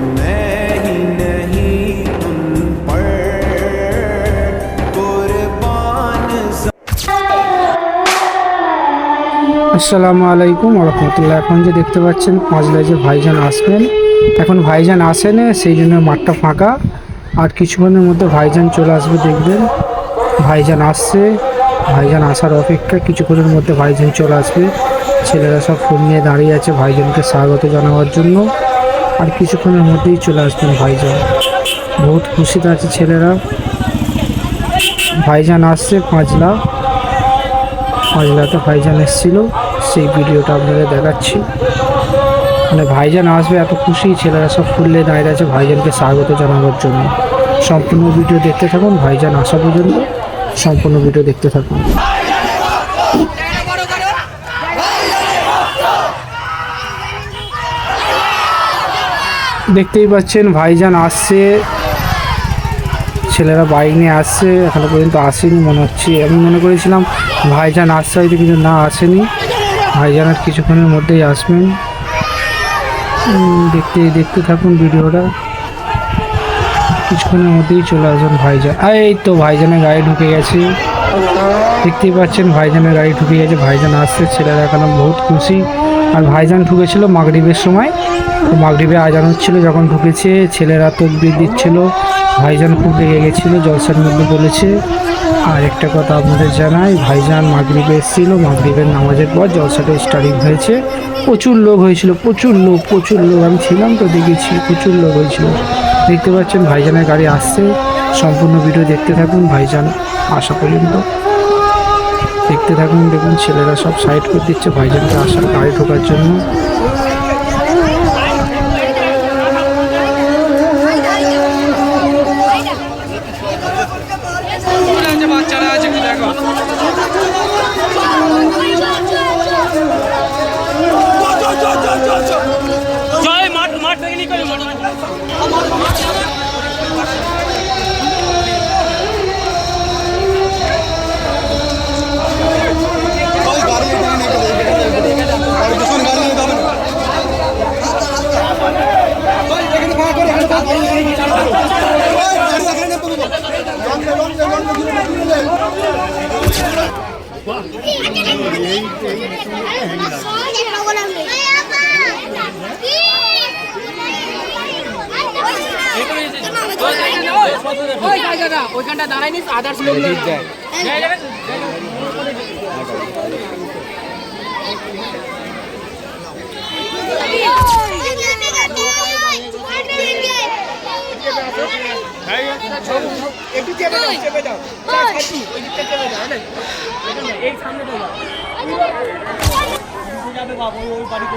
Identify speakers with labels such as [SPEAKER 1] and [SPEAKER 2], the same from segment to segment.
[SPEAKER 1] আসসালামু আলাইকুম রহমতুল্লাহ। এখন যে দেখতে পাচ্ছেন পাঁচলায় যে ভাইজান আসবেন। এখন ভাইজান আসেনি, সেই জন্য মাঠটা ফাঁকা। আর কিছুক্ষণের মধ্যে ভাইজান চলে আসবে, দেখবেন। ভাইজান আসছে, ভাইজান আসার অপেক্ষা কিছুক্ষণের মধ্যে ভাইজান চলে আসবে। ছেলেরা সব ফোন নিয়ে দাঁড়িয়ে আছে ভাইজানকে স্বাগত জানাবার জন্য। আর কিছুক্ষণের মধ্যেই চলে আসবেন ভাইজান। বহুত খুশিতে আছে ছেলেরা। ভাইজান আসছে পাঁচলা পাঁচলাতে ভাইজান এসেছিল। সেই ভিডিওটা আপনাদের দেখাচ্ছি। মানে ভাইজান আসবে, এত খুশি। ছেলেরা সব ফুললে দাঁড়িয়ে আছে। ভাইজানকে স্বাগত জানানোর জন্য। সম্পূর্ণ ভিডিও দেখতে থাকুন। ভাইজান আসা পর্যন্ত সম্পূর্ণ ভিডিও দেখতে থাকুন। দেখতেই পাচ্ছেন, ভাইজান আসছে। ছেলেরা বাইক নিয়ে আসছে, এখনও পর্যন্ত আসেনি মনে হচ্ছে। আমি মনে করেছিলাম ভাইজান আসছে, হয়তো কিন্তু না আসেনি। ভাইজান আর কিছুক্ষণের মধ্যেই আসবেন। দেখতে দেখতে থাকুন ভিডিওটা। কিছুক্ষণের মধ্যেই চলে আসবেন ভাইজান। এই তো ভাইজানের গাড়ি ঢুকে গেছে। দেখতেই পাচ্ছেন, ভাইজানের গাড়ি ঢুকে গেছে। ভাইজান আসছে ছেলেরা এখন বহুত খুশি। আর ভাইজান ঢুকেছিল মাগরিবের সময়। তো মাগরিবে আজান হচ্ছিল, যখন ঢুকেছে, ছেলেরা তকবির দিচ্ছিল। ভাইজান খুব রেগে গেছিল, জলসার মধ্যে বলেছে। আর একটা কথা আপনাদের জানাই, ভাইজান মাগরিবে এসেছিল, মাগরিবের নামাজের পর জলসাটা স্টার্টিং হয়েছে। প্রচুর লোক হয়েছিল, প্রচুর লোক প্রচুর লোক। আমি ছিলাম তো, দেখেছি, প্রচুর লোক হয়েছিল। দেখতে পাচ্ছেন, ভাইজানের গাড়ি আসছে। সম্পূর্ণ ভিডিও দেখতে থাকুন, ভাইজান আসা পর্যন্ত দেখতে থাকুন, দেখুন, ছেলেরা সব সাইড করে দিচ্ছে। ভাইজানকে আসার গাড়ি ঢোকার জন্য।
[SPEAKER 2] ওইখানটা দাঁড়াই নিস আদার্স লোক যায় একটু চেপে দাও চেপে দাও ওই দিকটা চেপে দাও এই সামনে দাও বাবা ওই বাড়িতে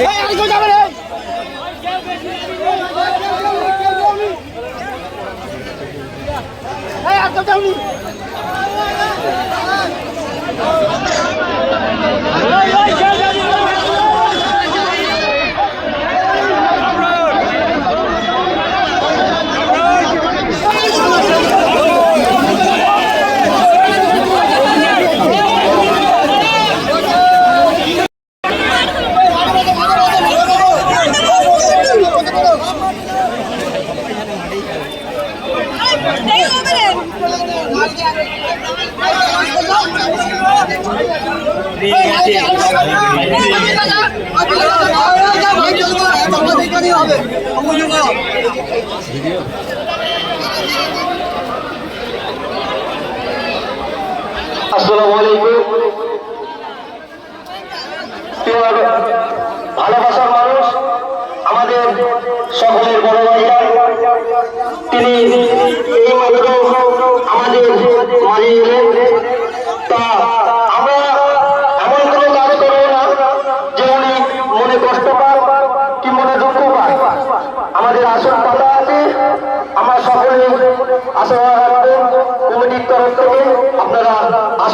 [SPEAKER 3] দেখতে
[SPEAKER 4] আসসালামু আলাইকুম। ভালোবাসার মানুষ আমাদের সকলের বড় ভাইয়া তিনি এই মাত্র আমাদের মাঝে এলেন।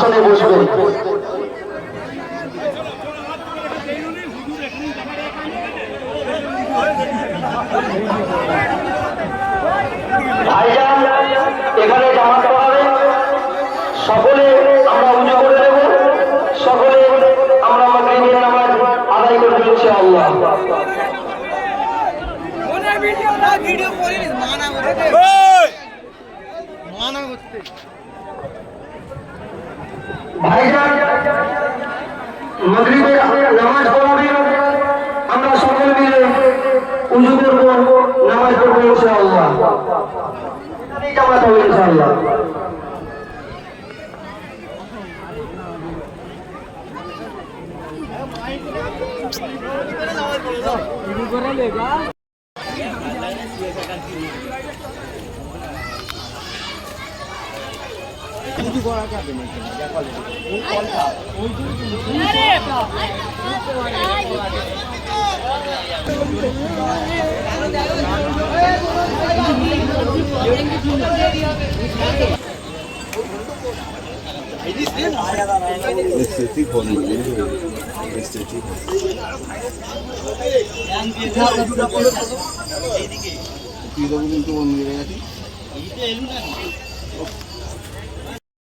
[SPEAKER 4] আসনে বসবেন ভাইজান এখানে জামাত পড়াবে। সকলে আমরা উজু করে দেব সকলে আমরা মাগরিবের নামাজ আদায় করব ইনশাআল্লাহ।
[SPEAKER 2] ভিডিও করিস মানা করতে মানা করতে
[SPEAKER 4] ভাইজান মাগরিবের নামাজ পড়াবে। আমরা সকলে মিলে উজু করব, নামাজ পড়ব ইনশাআল্লাহ। জামাত হবে ইনশাআল্লাহ।
[SPEAKER 5] Estetik olmuyor. Estetik. তুই তো কিন্তু মন গেছি